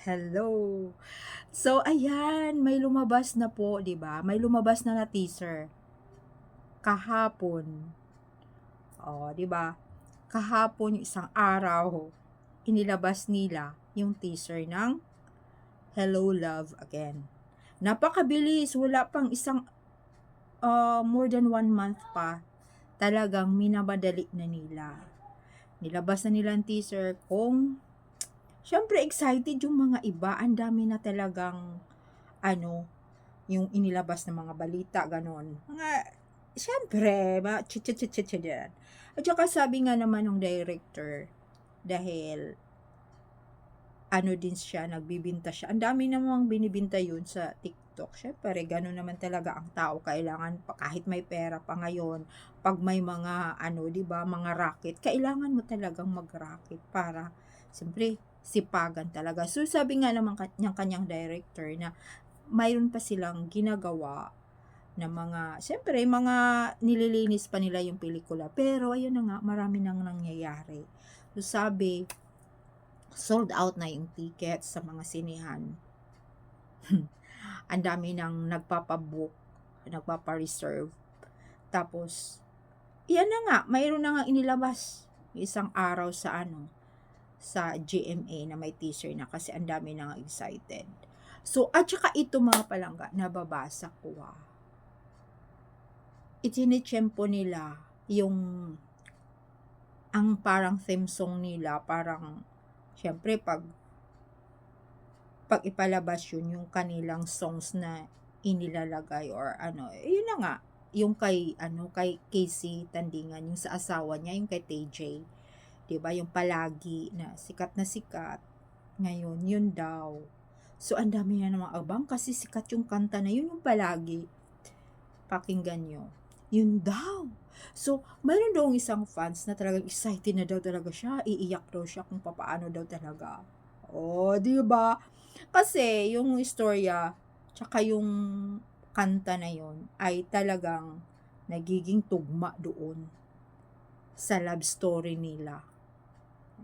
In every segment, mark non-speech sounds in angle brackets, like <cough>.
Hello. So ayan, may lumabas na po, 'di ba? May lumabas na na teaser kahapon. Oh, 'di ba? Kahapon yung isang araw, inilabas nila yung teaser ng Hello Love Again. Napakabilis, wala pang isang uh, more than one month pa. Talagang minamadali na nila. Nilabas na nila ang teaser kung Siyempre excited yung mga iba, ang dami na talagang ano, yung inilabas ng mga balita, ganon. Mga, siyempre, ba, chit-chit-chit-chit ng sipagan talaga. So, sabi nga naman kanyang kanyang director na mayroon pa silang ginagawa na mga, siyempre, mga nililinis pa nila yung pelikula. Pero, ayun na nga, marami nang nangyayari. So, sabi, sold out na yung tickets sa mga sinihan. <laughs> Ang dami nang nagpapabook, nagpapa-reserve. Tapos, yan na nga, mayroon na nga inilabas isang araw sa ano, sa GMA na may teaser na kasi ang dami nang excited. So, at saka ito mga palangga, nababasa ko ah. Itinitsyempo nila yung ang parang theme song nila, parang syempre pag pag ipalabas yun yung kanilang songs na inilalagay or ano, yun na nga, yung kay ano kay Casey Tandingan, yung sa asawa niya, yung kay TJ 'di ba? Yung palagi na sikat na sikat. Ngayon, yun daw. So, ang dami na namang abang kasi sikat yung kanta na yun yung palagi. Pakinggan nyo. Yun daw. So, mayroon daw isang fans na talagang excited na daw talaga siya. Iiyak daw siya kung papaano daw talaga. Oh, di ba? Kasi yung istorya, tsaka yung kanta na yon ay talagang nagiging tugma doon sa love story nila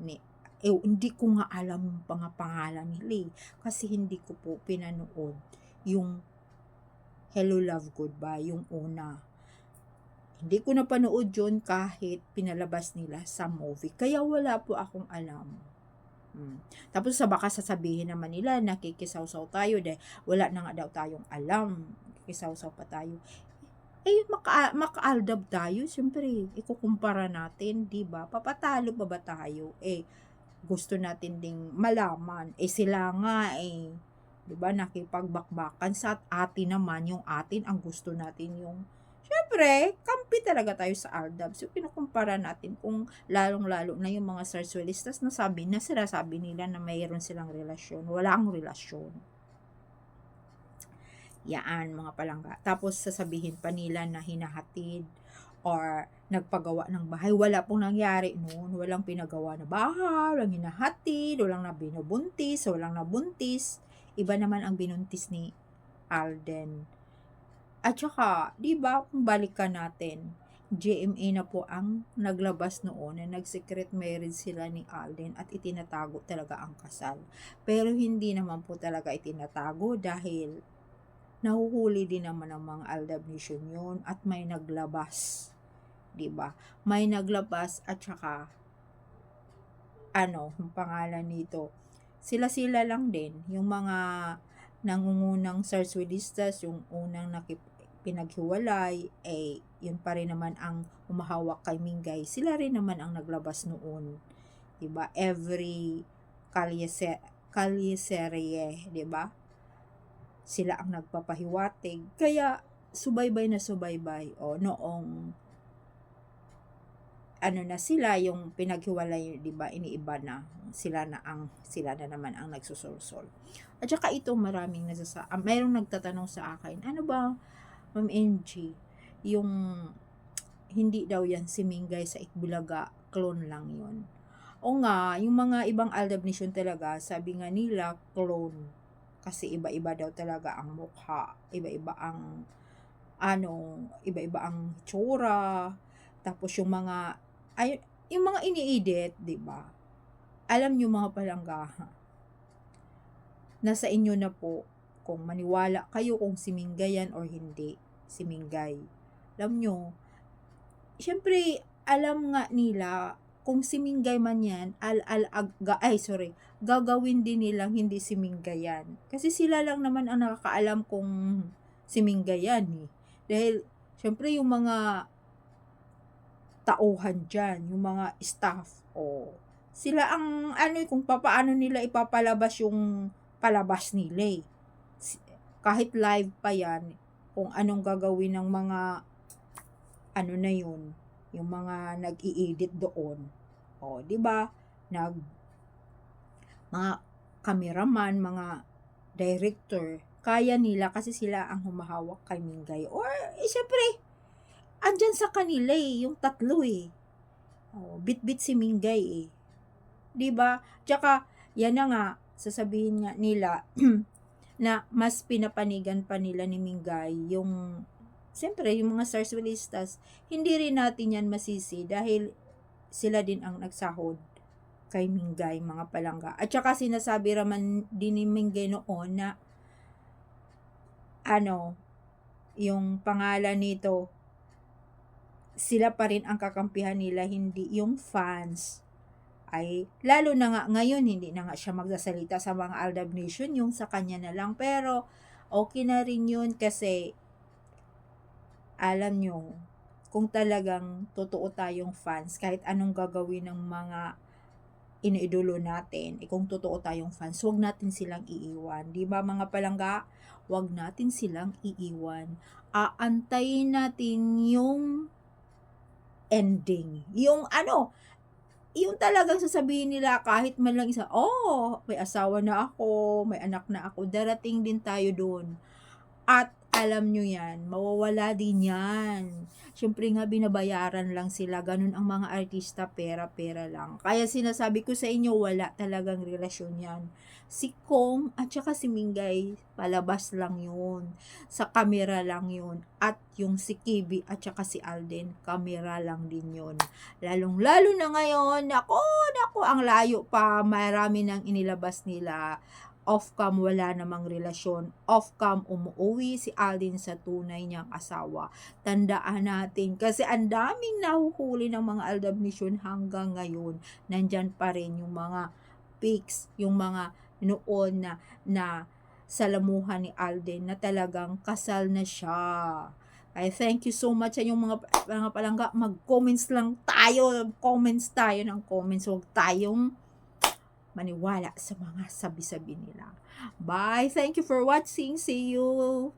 ni eh, hindi ko nga alam mga pangalan nila eh. Kasi hindi ko po pinanood yung Hello Love Goodbye, yung una. Hindi ko napanood yun kahit pinalabas nila sa movie. Kaya wala po akong alam. Hmm. Tapos sa baka sasabihin naman nila nakikisaw-saw tayo dahil wala na nga daw tayong alam. Kisaw-saw pa tayo eh maka, maka-aldab tayo, siyempre, ikukumpara natin, di ba? Papatalo pa ba tayo? Eh, gusto natin ding malaman. Eh, sila nga, eh, di ba, nakipagbakbakan sa atin naman, yung atin, ang gusto natin yung, syempre, kampi talaga tayo sa aldab. So, pinukumpara natin kung lalong-lalo na yung mga sarsuelistas na sabi na sila sabi nila na mayroon silang relasyon. Wala ang relasyon Yaan, mga palangga. Tapos sasabihin pa nila na hinahatid or nagpagawa ng bahay. Wala pong nangyari noon. Walang pinagawa na bahay, walang hinahatid, walang na binubuntis, walang nabuntis. Iba naman ang binuntis ni Alden. At saka, di ba, kung balikan natin, GMA na po ang naglabas noon na nag-secret marriage sila ni Alden at itinatago talaga ang kasal. Pero hindi naman po talaga itinatago dahil nahuhuli din naman ng mga Aldab Nation yun at may naglabas. ba? May naglabas at saka ano, yung pangalan nito. Sila-sila lang din yung mga nangungunang Sarswedistas, yung unang nakip pinaghiwalay, eh, yun pa rin naman ang umahawak kay Mingay. Sila rin naman ang naglabas noon. ba? Every kalye kalyeserye, 'di ba? Sila ang nagpapahiwatig. Kaya, subaybay na subaybay. O, noong, ano na sila, yung pinaghiwalay, di ba, iniiba na. Sila na ang, sila na naman ang nagsusulsol. At saka ito, maraming nasasa, ah, mayroong nagtatanong sa akin, ano ba, Ma'am NG, yung, hindi daw yan si Mingay sa Ikbulaga, clone lang yon O nga, yung mga ibang Aldab Nation talaga, sabi nga nila, clone kasi iba-iba daw talaga ang mukha, iba-iba ang ano, iba-iba ang tsura, tapos yung mga ay yung mga ini-edit, 'di ba? Alam niyo mga palangga, nasa inyo na po kung maniwala kayo kung si Mingay yan or hindi si Mingay. Alam nyo, syempre, alam nga nila kung si Mingay man yan, al, al, ag, ga- ay sorry, gagawin din nilang hindi si Mingay yan. Kasi sila lang naman ang nakakaalam kung si Mingay yan eh. Dahil, syempre yung mga tauhan dyan, yung mga staff, o sila ang ano eh, kung papaano nila ipapalabas yung palabas nila eh. Kahit live pa yan, kung anong gagawin ng mga ano na yun, yung mga nag-i-edit doon. O, di ba? Nag mga cameraman, mga director, kaya nila kasi sila ang humahawak kay Mingay. Or, eh, syempre, andyan sa kanila eh, yung tatlo eh. Oh, bit-bit si Mingay eh. ba? Tsaka yan na nga sasabihin nga nila <clears throat> na mas pinapanigan pa nila ni Mingay yung Siyempre, yung mga sarsuelistas, hindi rin natin yan masisi dahil sila din ang nagsahod kay Mingay, mga palangga. At saka sinasabi raman din ni Mingay noon na ano, yung pangalan nito, sila pa rin ang kakampihan nila, hindi yung fans ay lalo na nga ngayon hindi na nga siya magsasalita sa mga Aldab Nation yung sa kanya na lang pero okay na rin yun kasi alam nyo kung talagang totoo tayong fans kahit anong gagawin ng mga iniidolo natin eh, kung totoo tayong fans huwag natin silang iiwan. Di ba mga palangga? Huwag natin silang iiwan. Aantayin natin yung ending. Yung ano yung talagang sasabihin nila kahit man lang isa, oh, may asawa na ako, may anak na ako, darating din tayo doon. At alam nyo yan, mawawala din yan. Siyempre nga binabayaran lang sila, ganun ang mga artista, pera-pera lang. Kaya sinasabi ko sa inyo, wala talagang relasyon yan. Si Kong at saka si Mingay, palabas lang yun. Sa kamera lang yun. At yung si Kibi at saka si Alden, kamera lang din yun. Lalong lalo na ngayon, nako, nako, ang layo pa, marami nang inilabas nila off-cam wala namang relasyon, off-cam umuwi si Alden sa tunay niyang asawa. Tandaan natin kasi ang daming nahuhuli ng mga aldabnisyon hanggang ngayon. Nandyan pa rin yung mga pics, yung mga noon na, na salamuhan ni Alden na talagang kasal na siya. I thank you so much sa inyong mga, mga palangga. Mag-comments lang tayo. Comments tayo ng comments. Huwag tayong maniwala sa mga sabi-sabi nila. Bye. Thank you for watching. See you.